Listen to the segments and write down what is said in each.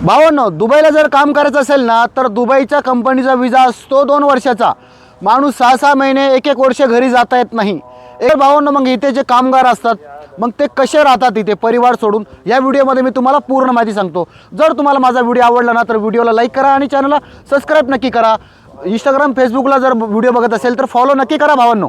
भावांनो दुबईला जर काम करायचं असेल ना तर दुबईच्या कंपनीचा विजा असतो दोन वर्षाचा. माणूस सहा सहा महिने एक एक वर्ष घरी जाता येत नाही. एक भावांनो मग इथे जे कामगार असतात मग ते कसे राहतात इथे? परिवार सोडून. या व्हिडिओमध्ये मी तुम्हाला पूर्ण माहिती सांगतो. जर तुम्हाला माझा व्हिडिओ आवडला ना तर व्हिडिओला लाईक करा आणि चॅनलला सबस्क्राईब नक्की करा. इंस्टाग्राम फेसबुकला जर व्हिडिओ बघत असेल तर फॉलो नक्की करा भावांनो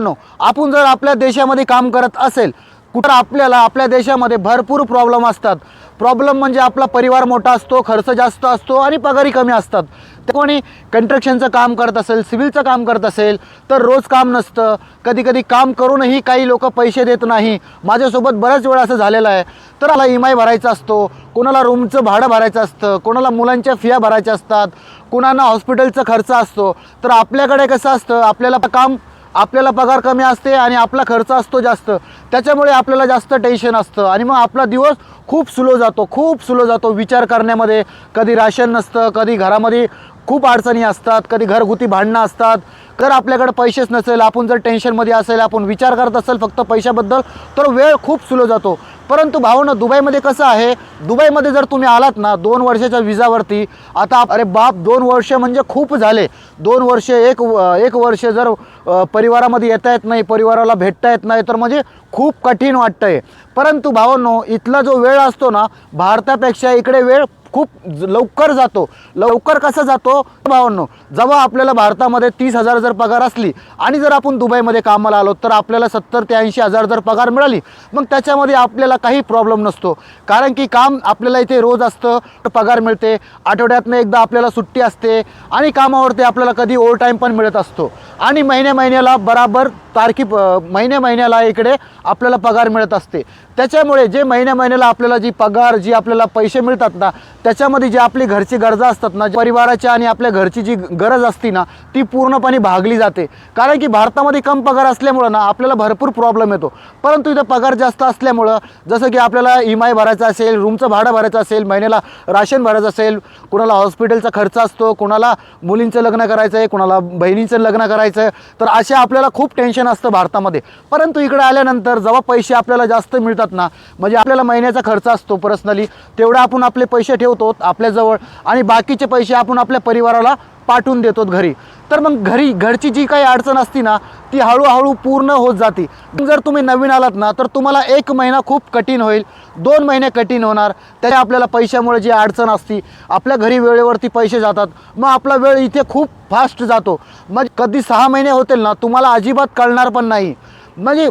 नो आपण जर आपल्या देशामध्ये काम करत असेल कुठं आपल्याला आपल्या देशामध्ये भरपूर प्रॉब्लेम असतात. प्रॉब्लेम म्हणजे आपला परिवार मोठा असतो खर्च जास्त असतो आणि पगारी कमी असतात. ते कोणी कंस्ट्रक्शनचं काम करत असेल सिव्हिलचं काम करत असेल तर रोज काम नसतं. कधी कधी काम करूनही काही लोक पैसे देत नाही. माझ्यासोबत बऱ्याच वेळा असं झालेलं आहे. तर मला इमाई भरायचा असतो कोणाला रूमचं भाडं भरायचं असतं कोणाला मुलांच्या फिया भरायच्या असतात कुणाला हॉस्पिटलचा खर्च असतो. तर आपल्याकडे कसं असतं आपल्याला काम आपल्याला पगार कमी असते आणि आपला खर्च असतो जास्त. त्याच्यामुळे आपल्याला जास्त टेन्शन असतं. आणि मग आपला दिवस खूप स्लो जातो खूप स्लो जातो विचार करण्यामध्ये. कधी राशन नसतं कधी घरामध्ये खूप अडचणी असतात कधी घरगुती भांडणं असतात. कर आपल्याकडे पैसेच नसेल आपण जर टेन्शनमध्ये असेल आपण विचार करत असेल फक्त पैशाबद्दल तर वेळ खूप स्लो जातो. परंतु भावनं दुबईमध्ये कसं आहे? दुबईमध्ये जर तुम्ही आलात ना दोन वर्षाच्या विजावरती आता अरे बाप दोन वर्ष म्हणजे खूप झाले. दोन वर्ष एक व- एक वर्ष जर परिवारामध्ये येता येत नाही परिवाराला भेटता येत नाही तर म्हणजे खूप कठीण वाटतं आहे परंतु भावांनो इथला जो वेळ असतो ना भारतापेक्षा इकडे वेळ खूप ज- लवकर जातो. लवकर कसा जातो? भावांनो जेव्हा आपल्याला भारतामध्ये तीस हजार जर पगार असली आणि जर आपण दुबईमध्ये कामाला आलो तर आपल्याला सत्तर ते ऐंशी हजार जर पगार मिळाली मग त्याच्यामध्ये आपल्याला काही प्रॉब्लेम नसतो. कारण की काम आपल्याला इथे रोज असतं पगार मिळते आठवड्यातनं एकदा आपल्याला सुट्टी असते आणि कामावरती आपल्याला कधी ओव्हर टाईम पण मिळत असतो. आणि महिन्या महिन्याला बराबर तारखी प- महिन्या महिन्याला इकडे आपल्याला पगार मिळत असते. त्याच्यामुळे जे महिन्या महिन्याला आपल्याला जी पगार जी आपल्याला पैसे मिळतात ना त्याच्यामध्ये जी आपली घरची गरजा असतात ना परिवाराच्या आणि आपल्या घरची जी गरज असती ना ती पूर्णपणे भागली जाते. कारण की भारतामध्ये कम पगार असल्यामुळं ना आपल्याला भरपूर प्रॉब्लेम येतो. परंतु इथं पगार जास्त असल्यामुळं जसं की आपल्याला इमाय भरायचं असेल रूमचं भाडं भरायचं असेल महिन्याला राशन भरायचं असेल कुणाला हॉस्पिटलचा खर्च असतो कुणाला मुलींचं लग्न करायचं आहे कुणाला बहिणीचं लग्न करायचं आहे तर असे आपल्याला खूप टेन्शन असतं भारतामध्ये. परंतु इकडे आल्यानंतर जेव्हा पैसे आपल्याला जास्त मिळतात ना म्हणजे आपल्याला महिन्याचा खर्च असतो पर्सनली तेवढा आपण आपले पैसे ठेवतो आपल्याजवळ आणि बाकीचे पैसे आपण आपल्या परिवाराला पाठवून देतो घरी. तर मग घरी घरची जी काही अडचण असती ना ती हळूहळू पूर्ण होत जाते. जर तुम्ही नवीन आलात ना तर तुम्हाला एक महिना खूप कठीण होईल. दोन महिने कठीण होणार. त्याच्या आपल्याला पैशामुळे जी अडचण असती आपल्या घरी वेळेवरती पैसे जातात. मग आपला वेळ इथे खूप फास्ट जातो. मग कधी सहा महिने होतील ना तुम्हाला अजिबात कळणार पण नाही. म्हणजे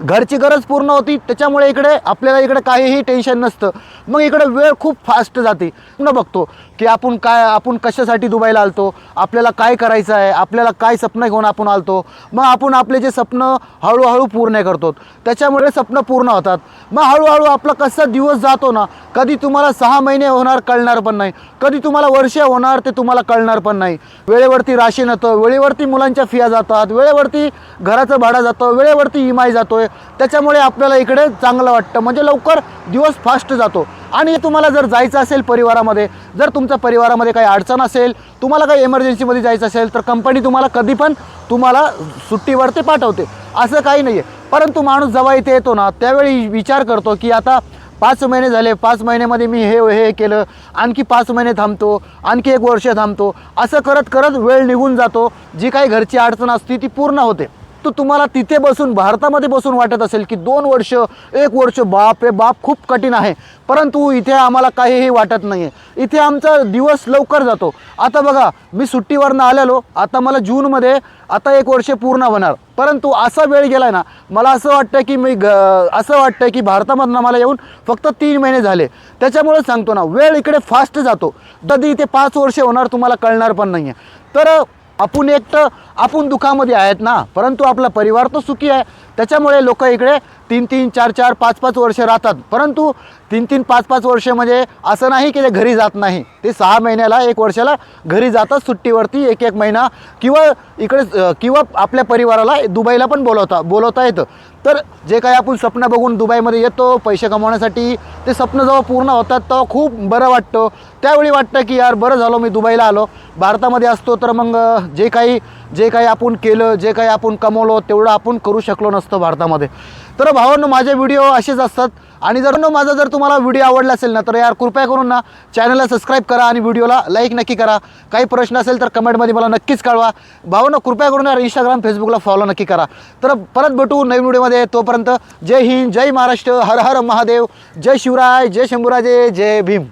घरची गरज पूर्ण होती त्याच्यामुळे इकडे आपल्याला इकडे काहीही टेन्शन नसतं. मग इकडे वेळ खूप फास्ट जाते. न बघतो की आपण काय आपण कशासाठी दुबईला आलतो आपल्याला काय करायचं आहे आपल्याला काय स्वप्न घेऊन आपण आलतो. मग आपण आपले जे स्वप्न हळूहळू पूर्ण करतो. त्याच्यामुळे स्वप्न पूर्ण होतात. मग हळूहळू आपला कसा दिवस जातो ना कधी तुम्हाला सहा महिने होणार कळणार पण नाही. कधी तुम्हाला वर्ष होणार ते तुम्हाला कळणार पण नाही. वेळेवरती राशन येतं वेळेवरती मुलांच्या फिया जातात वेळेवरती घराचं भाडं जातं वेळेवरती इमाई जातोय त्याच्यामुळे आपल्याला इकडे चांगलं वाटतं. म्हणजे लवकर दिवस फास्ट जातो. आणि तुम्हाला जर जायचं असेल परिवारामध्ये जर तुमच्या परिवारामध्ये काही अडचण असेल तुम्हाला काही एमर्जन्सीमध्ये जायचं असेल तर कंपनी तुम्हाला कधी पण तुम्हाला सुट्टीवरती पाठवते. असं काही नाही आहे परंतु माणूस जेव्हा इथे येतो ना त्यावेळी विचार करतो की आता पाच महिने झाले पाच महिन्यामध्ये मी हे हे केलं आणखी पाच महिने थांबतो आणखी एक वर्ष थांबतो असं करत करत वेळ निघून जातो. जी काही घरची अडचण असते ती पूर्ण होते. तर तुम्हाला तिथे बसून भारतामध्ये बसून वाटत असेल की दोन वर्ष एक वर्ष बाप रे बाप खूप कठीण आहे. परंतु इथे आम्हाला काहीही वाटत नाही आहे इथे आमचा दिवस लवकर जातो. आता बघा मी सुट्टीवरनं आलेलो. आता मला जूनमध्ये आता एक वर्ष पूर्ण होणार. परंतु असा वेळ गेला ना मला असं वाटतं की मी ग असं वाटतं की भारतामधनं मला येऊन फक्त तीन महिने झाले. त्याच्यामुळे सांगतो ना वेळ इकडे फास्ट जातो. कधी इथे पाच वर्ष होणार तुम्हाला कळणार पण नाही आहे तर आपण एकटं आपण दुःखामध्ये आहेत ना परंतु आपला परिवार तो सुखी आहे. त्याच्यामुळे लोक इकडे तीन तीन चार चार पाच पाच वर्ष राहतात. परंतु तीन तीन पाच पाच वर्ष म्हणजे असं नाही की ते घरी जात नाही. ते सहा महिन्याला एक वर्षाला घरी जातात सुट्टीवरती एक एक महिना किंवा इकडे किंवा आपल्या परिवाराला दुबईला पण बोलवता बोलवता येतं. तर जे काही आपण स्वप्न बघून दुबईमध्ये येतो पैसे कमवण्यासाठी ते स्वप्न जेव्हा पूर्ण होतात तेव्हा खूप बरं वाटतं. त्यावेळी वाटतं की यार बरं झालो मी दुबईला आलो. भारतामध्ये असतो तर मग जे काही जे काही आपण केलं जे काही आपण कमवलो तेवढं आपण करू शकलो नसतं भारतामध्ये. तर भावांनो माझे व्हिडिओ असेच असतात. आणि जर न माझा जर तुम्हाला व्हिडिओ आवडला असेल ना तर यार कृपया करून ना चॅनलला सबस्क्राईब करा आणि व्हिडिओला लाईक नक्की करा. काही प्रश्न असेल तर कमेंटमध्ये मला नक्कीच कळवा. भावांनो कृपया करून यार इंस्टाग्राम फेसबुकला फॉलो नक्की करा. तर परत भेटू नवीन व्हिडिओमध्ये तोपर्यंत जय हिंद जय महाराष्ट्र हर हर महादेव जय शिवराय जय शंभूराजे जय भीम.